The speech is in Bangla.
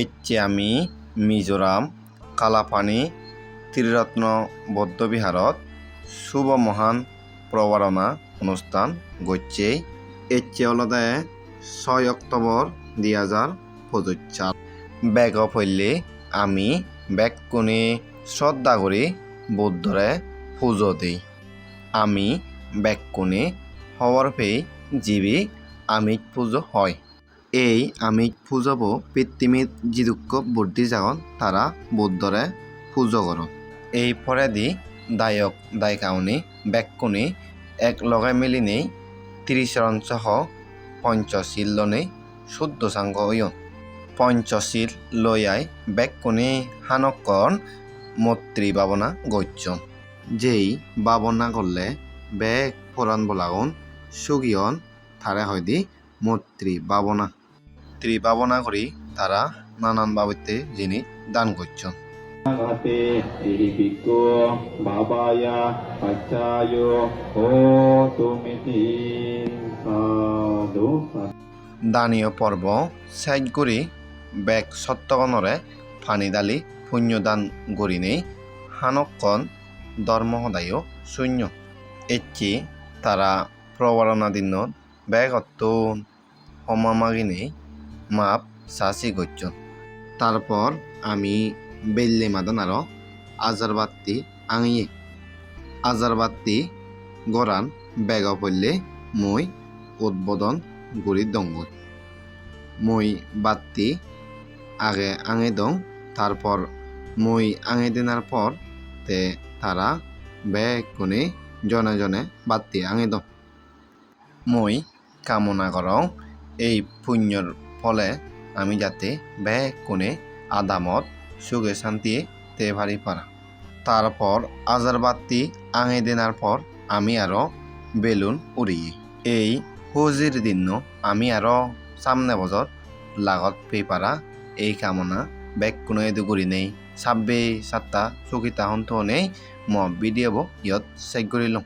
এচ্ছে আমি মিজোরাম, কালাপানী ত্ৰিৰত্ন বৌদ্ধবিহাৰত শুভ মহান প্ৰৱাৰণা অনুষ্ঠান গচ্ছে এচ্ছে অলদে ছয় অক্টোবর দুই হাজার পঁচিশ। সাল বেগ পড়লে আমি বেগকুনি শ্রদ্ধা করি বুদ্ধরে পুজো দিই। আমি বেগকুনি হওয়ার পেয়ে জীবী আমিষ পুজো হয়। এই আমিষ পুজোব পৃথিবীর যি দুঃখ বুদ্ধি যাগন তারা বুদ্ধরে পুজো করন এই পরেদি দায়ক, দায়িকাউনি বেগকুনি এক লগে মিলি নেই ত্রিশরণ সহ পঞ্চশীল লনেই শুদ্ধ সাংগ ইয়ন পঞ্চশীল লয়াই বেগকুনি হানকন মৈত্রী বাবনা গচ্ছন যেই বাবনা করলে বেগ পুরাণ বলাগন, সুগিয়ন তারা হয়দি মৈত্রী বাবনা ত্রিভাবনা করি তারা নানান বাবুতে জিনিস দান করছেন। দানীয় পর্ব সাইড করি বেগ সত্যগণরে ফানি দালি পুণ্যদান গরি নেই হানকন ধর্ম সদায় শূন্য। এচি তারা প্রবরণা দিনত বেগ অত্যন সমামাগি নেই মাপ সাসি গচ্ছন তারপর আমি বেল্লে মাদান আরও আজারবাত্তি আঙিয়ে। আজারবাত্তি গরান বেগ পড়লে মই উদ্বোধন গুড়ি দঙ্গল মই বাত্তি আগে আঙে দং, তারপর মই আঙে দিনার পর তে তারা বেগ কোনে জনে জনে বাত্তি আঙে দং। মই কামনা করং এই পুণ্যর ফলে আমি যাতে বেগ কোনে আদামত, সুখে শান্তিয়ে তে ভারি পারা। তারপর আজারবাত্তি আঙে দিনার পর আমি আরও বেলুন উড়িয়ে। এই হুজির দিন আমি আরও সামনে বছর লাগত পেয়ে পারা। এই কামনা বেগ কোনো এদু করি নেই। সাব্বে সাতটা চকিতা হন্ত নেই। ম ভিডিঅ' ইয়ত চেক কৰি লওঁ